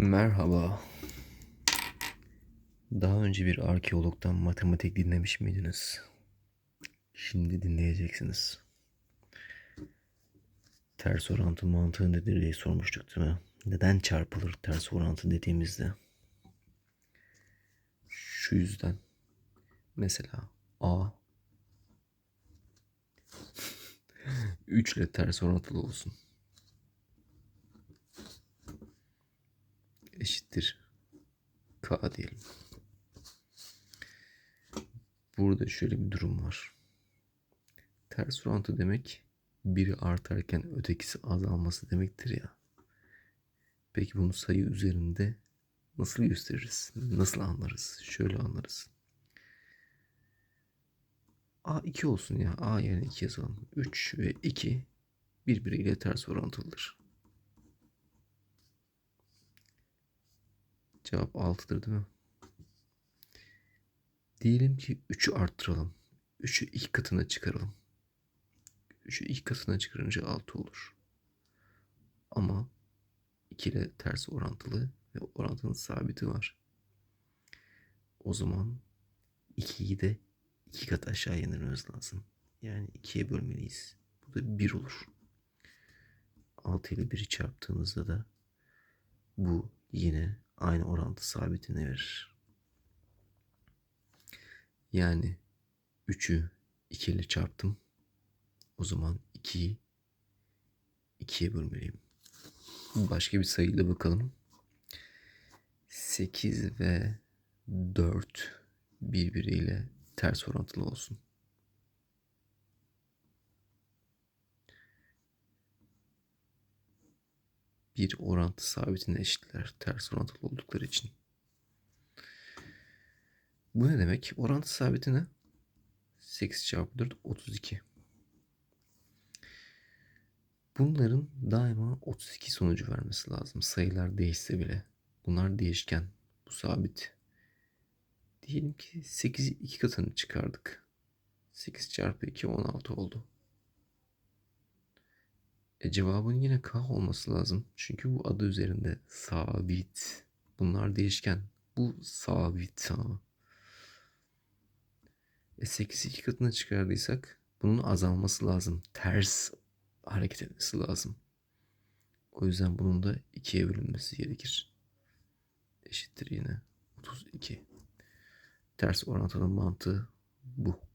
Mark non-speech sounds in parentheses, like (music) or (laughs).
Merhaba. Daha önce bir arkeologdan matematik dinlemiş miydiniz? Şimdi dinleyeceksiniz. Ters orantı mantığı nedir diye sormuştuk değil mi? Neden çarpılır ters orantı dediğimizde? Şu yüzden. Mesela A (laughs) 3 ile ters orantılı olsun. Eşittir K diyelim. Burada şöyle bir durum var. Ters orantı demek biri artarken ötekisi azalması demektir ya. Peki bunu sayı üzerinde nasıl gösteririz? Nasıl anlarız? Şöyle anlarız. A 2 olsun ya. A yerine 2 yazalım. 3 ve 2 birbiriyle ters orantılıdır. Cevap 6'dır değil mi? Diyelim ki 3'ü arttıralım. 3'ü ilk katına çıkaralım. 3'ü ilk katına çıkarınca 6 olur. Ama 2 ile ters orantılı ve orantının sabiti var. O zaman 2'yi de 2 kat aşağı indirmemiz lazım. Yani 2'ye bölmeliyiz. Bu da 1 olur. 6 ile 1'i çarptığımızda da bu yine aynı orantı sabitini verir. Yani 3'ü 2 ile çarptım. O zaman 2'yi 2'ye bölmeliyim. Başka bir sayıyla bakalım. 8 ve 4 birbiriyle ters orantılı olsun. Bir orantı sabitine eşitler ters orantılı oldukları için. Bu ne demek? Orantı sabiti ne? 8 çarpı 4 32. Bunların daima 32 sonucu vermesi lazım. Sayılar değişse bile. Bunlar değişken. Bu sabit. Diyelim ki 8'i 2 katını çıkardık. 8 çarpı 2 16 oldu. E, cevabın yine K olması lazım. Çünkü bu adı üzerinde sabit. Bunlar değişken. Bu sabit ama. E 8'i iki katına çıkardıysak bunun azalması lazım. Ters hareket etmesi lazım. O yüzden bunun da ikiye bölünmesi gerekir. Eşittir yine 32. Ters orantılı mantığı bu.